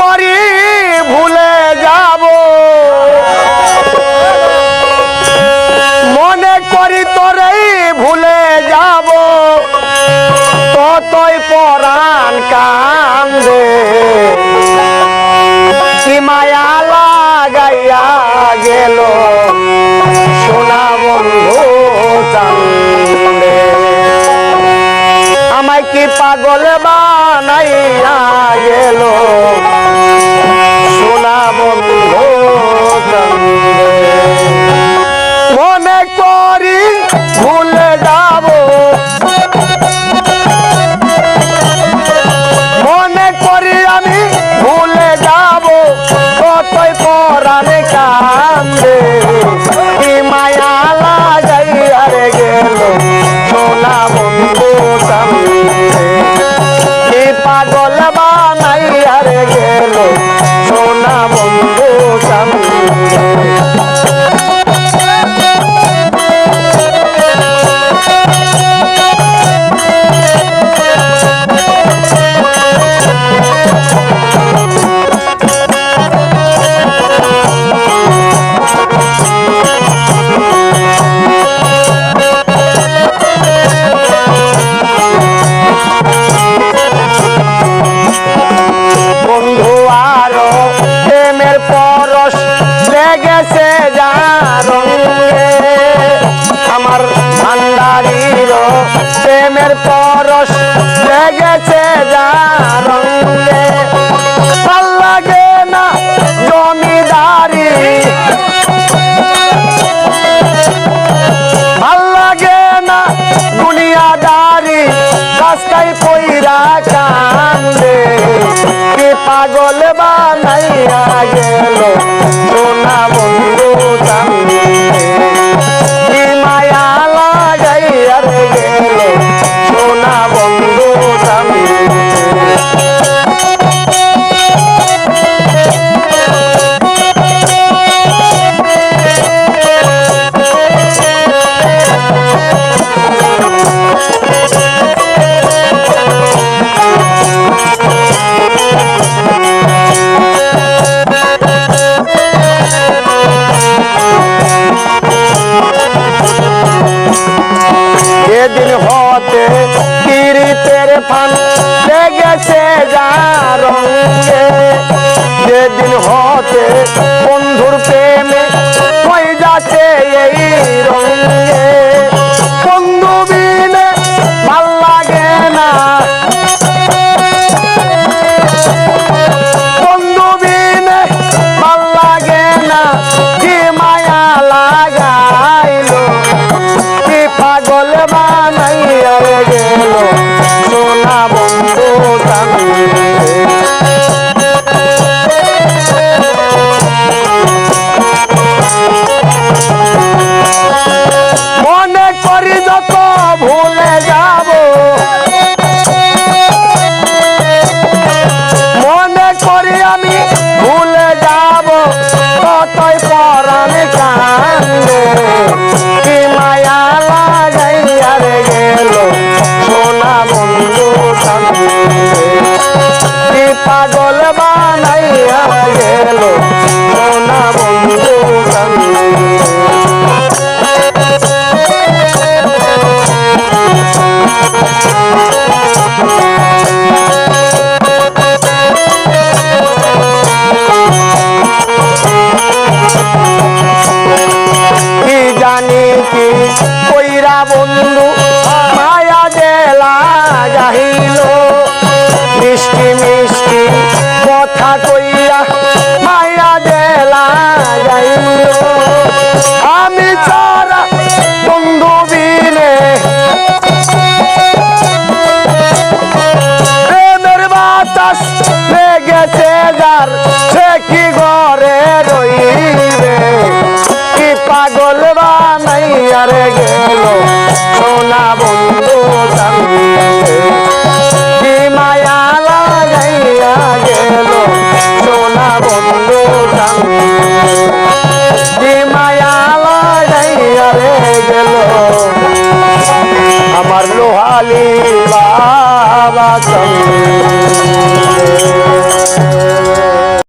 করি ভুলে যাব। মনে করি তোরেই ভুলে যাব। ততই পরাণ কান্দে। মায়া লাগাইয়া গেল। আমায় কি পাগল বানাইয়া গেল? রঙ্গে ভালো লাগে না জমিদারি। ভালো লাগে না দুনিয়াদারি। রাস্তায় পইরা কান্দে। কে পাগল বানাইয়া গেল? সোনা বন্ধু কান্দে होते गिरी तेरे फन জানি কি কইরা বন্ধু? भोले बाबा